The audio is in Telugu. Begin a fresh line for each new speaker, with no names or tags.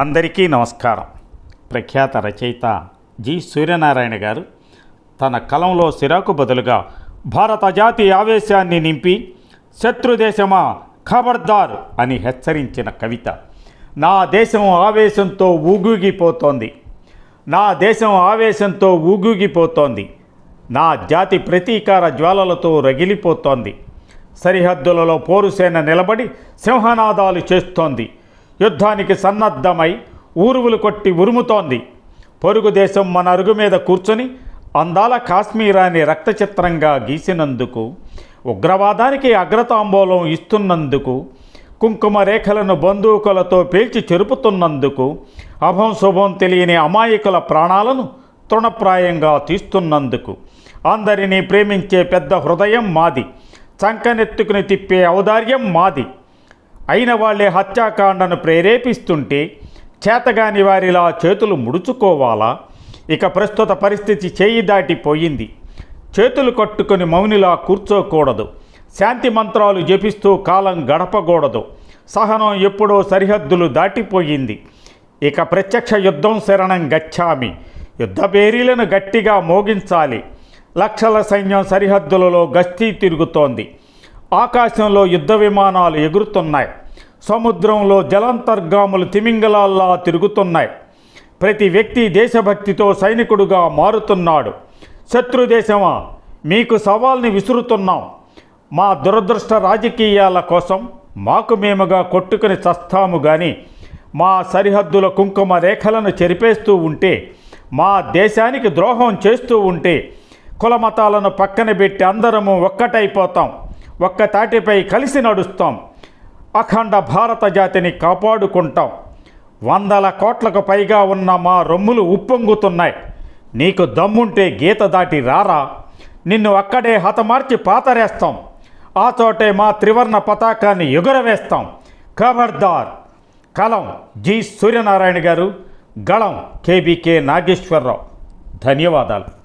అందరికీ నమస్కారం. ప్రఖ్యాత రచయిత జి. సూర్యనారాయణ గారు తన కలంలో సిరాకు బదులుగా భారత జాతి ఆవేశాన్ని నింపి శత్రుదేశమా ఖబర్దార్ అని హెచ్చరించిన కవిత నా దేశం ఆవేశంతో ఊగుగిపోతోంది. నా దేశం ఆవేశంతో ఊగుగిపోతోంది. నా జాతి ప్రతీకార జ్వాలలతో రగిలిపోతోంది. సరిహద్దులలో పోరుసేన నిలబడి సింహనాదాలు చేస్తోంది. యుద్ధానికి సన్నద్ధమై ఊరువులు కొట్టి ఉరుముతోంది. పొరుగు దేశం మన అరుగు మీద కూర్చొని అందాల కాశ్మీరాన్ని రక్తచిత్రంగా గీసినందుకు ఉగ్రవాదానికి అగ్రతాంబూలం ఇస్తున్నందుకు కుంకుమ రేఖలను బందూకులతో పేల్చి చెరుపుతున్నందుకు అభం శుభం తెలియని అమాయకుల ప్రాణాలను తృణప్రాయంగా తీస్తున్నందుకు అందరినీ ప్రేమించే పెద్ద హృదయం మాది చంకనెత్తుకుని తిప్పే ఔదార్యం మాది. అయిన వాళ్ళే హత్యాకాండను ప్రేరేపిస్తుంటే చేతగాని వారిలా చేతులు ముడుచుకోవాలా? ఇక ప్రస్తుత పరిస్థితి చేయి దాటిపోయింది. చేతులు కట్టుకొని మౌనిలా కూర్చోకూడదు. శాంతి మంత్రాలు జపిస్తూ కాలం గడపకూడదు. సహనం ఎప్పుడో సరిహద్దులు దాటిపోయింది. ఇక ప్రత్యక్ష యుద్ధం శరణం గచ్చామి. యుద్ధ బేరీలను గట్టిగా మోగించాలి. లక్షల సైన్యం సరిహద్దులలో గస్తీ తిరుగుతోంది. ఆకాశంలో యుద్ధ విమానాలు ఎగురుతున్నాయి. సముద్రంలో జలాంతర్గాములు తిమింగలాల్లా తిరుగుతున్నాయి. ప్రతి వ్యక్తి దేశభక్తితో సైనికుడుగా మారుతున్నాడు. శత్రుదేశమా మీకు సవాల్ని విసురుతున్నాం. మా దురదృష్ట రాజకీయాల కోసం మాకు మేముగా కొట్టుకుని చస్తాము కానీ మా సరిహద్దుల కుంకుమ రేఖలను చెరిపేస్తూ ఉంటే మా దేశానికి ద్రోహం చేస్తూ ఉంటే కులమతాలను పక్కన పెట్టి అందరము ఒక్కటైపోతాం. ఒక్క తాటిపై కలిసి నడుస్తాం. అఖండ భారత జాతిని కాపాడుకుంటాం. వందల కోట్లకు పైగా ఉన్న మా రొమ్ములు ఉప్పొంగుతున్నాయి. నీకు దమ్ముంటే గీత దాటి రారా. నిన్ను అక్కడే హతమార్చి పాతరేస్తాం. ఆ చోటే మా త్రివర్ణ పతాకాన్ని ఎగురవేస్తాం. ఖబర్దార్. కలం. జి సూర్యనారాయణ గారు. గళం. కేబీకే నాగేశ్వరరావు. ధన్యవాదాలు.